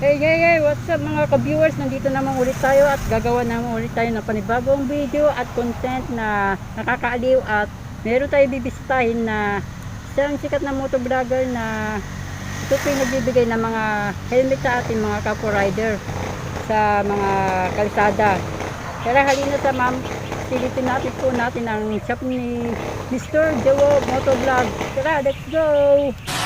Hey, hey, hey, what's up mga ka-viewers? Nandito naman ulit tayo at gagawa naman ulit tayo ng panibagong video at content na nakakaaliw at meron tayo bibisitahin na isang sikat na motovlogger na ito po yung nagbibigay ng mga helmet sa ating mga kapwa rider sa mga kalsada. Tara, halina sa ma'am. Silipin natin po natin ang shop ni Mr. Jowo Motovlog. Tara, let's go!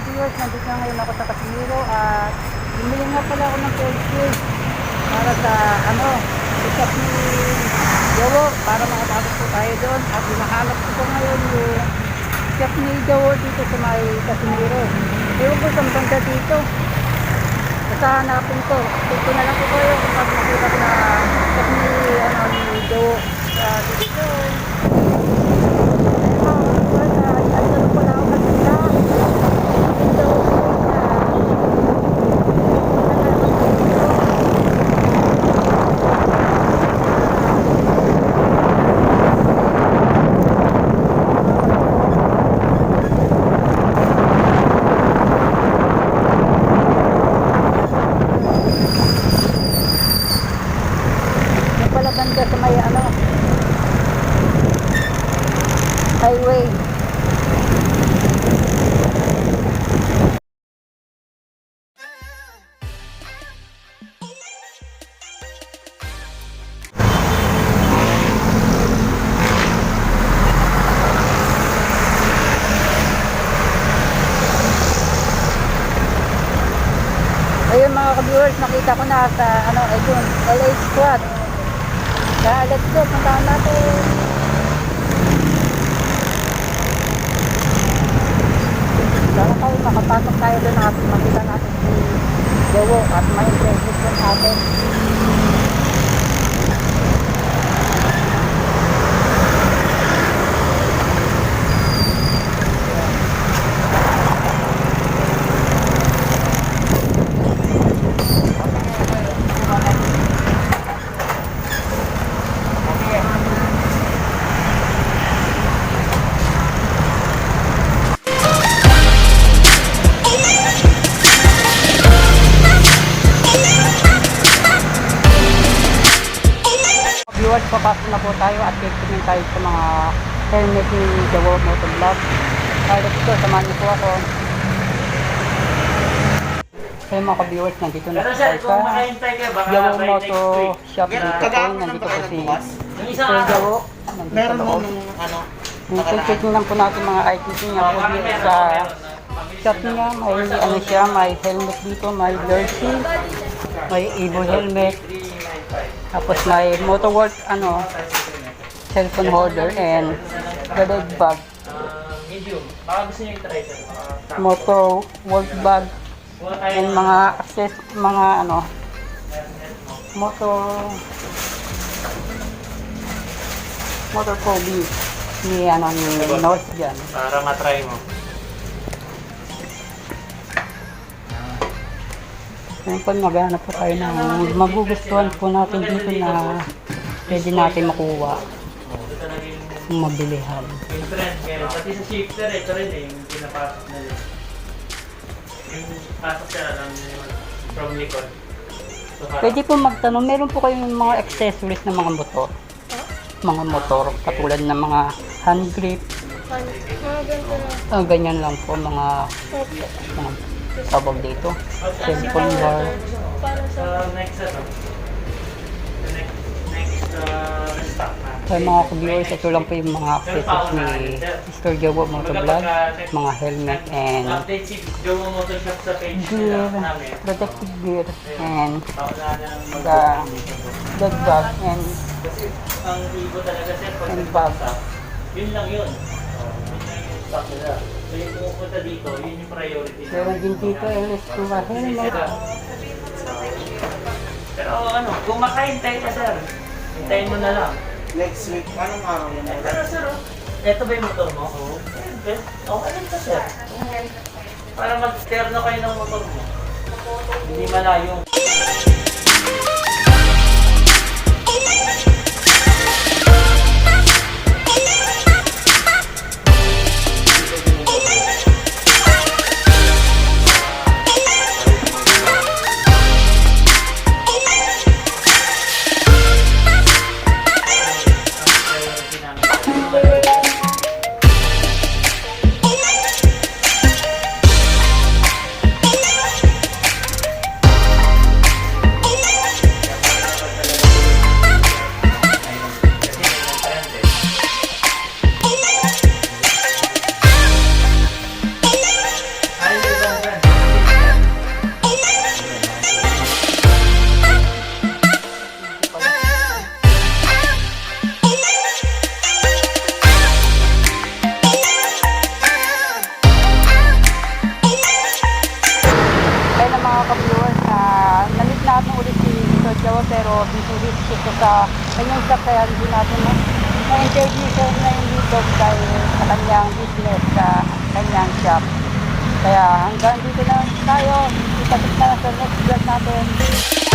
Ka-viewers, nandito na ngayon ako sa Casimiro at bumili nga pala ako ng pencil para sa ano, shop ni Jowo para makapasok po tayo doon at hinahanap ko po ngayon yung shop ni Jowo dito sa may Casimiro. Ewan ko sa banda dito. Basta hanapin ko. Dito na lang po kayo kapag nakita ko na shop ni, ano, ni Jowo sa dito. Ayun mga ka-viewers, ah, andun po na ako kanina. Dito, ah, Yung pala banda sa may ano highway. Ayun mga ka-viewers, nakita ko na sa ano, ayun, LA Squad. Kaya let's go, puntahan natin. Viewers, papasok na po tayo at titignan tayo sa mga helmet ni Jowo Motovlog. Kaya let's go, samahan niyo po ako. So yung mga ka-viewers, nandito na tayo kung sa by Moto. Shop dito po. Kagahapon Nandito po si Sir. Nandito Meron po. mo nung ano. Titignan lang po natin mga items niya po dito sa shop niya. May ano siya, may helmet dito, may jersey, may Evo helmet, tapos may motorwork ano, cellphone holder and the leg bag, Medium. Baka gusto niyo i-try. Ah, motor work bag, and mga access, mga ano, motor motor phobia ni ano ni North dyan. Para matry mo. Ngayon po, maghanap po tayo ng magugustuhan po natin dito na pwede natin makuha mabilihan. yung trend meron. Pati sa shifter, ito rin eh, yung pinapasok na rin. Yung pasok siya lang from likod. Pwede po magtanong, meron po kayong mga accessories ng mga motor? Mga motor, katulad ng mga hand grip, Mga ganito lang. ah, ganyan lang po, mga, mga tawag dito, restock na. Kaya mga ka-viewers, ito lang po yung mga accessories ni Mr. Jowo Motovlog, mga helmet and gear, protective gear, and the leg bag and And nagpasa, yun lang yun. Oh, yun lang yung stock nila. So yung pumupunta dito, yun yung priority meron din dito Kuba helmet. Pero ano, kung makahintay ka sir, hintayin mo na lang. Next week, anong araw yun? Eh, pero sir, oh, eto ba yung motor mo? Oo. Okay, okay lang ka sir. Para mag-terno kayo ng motor mo. Hindi malayo. Shop kaya hindi natin na- na-interview siya ngayon dito dahil sa kanyang business sa kanyang shop. Kaya hanggang dito na tayo, ipatid na sa next vlog natin.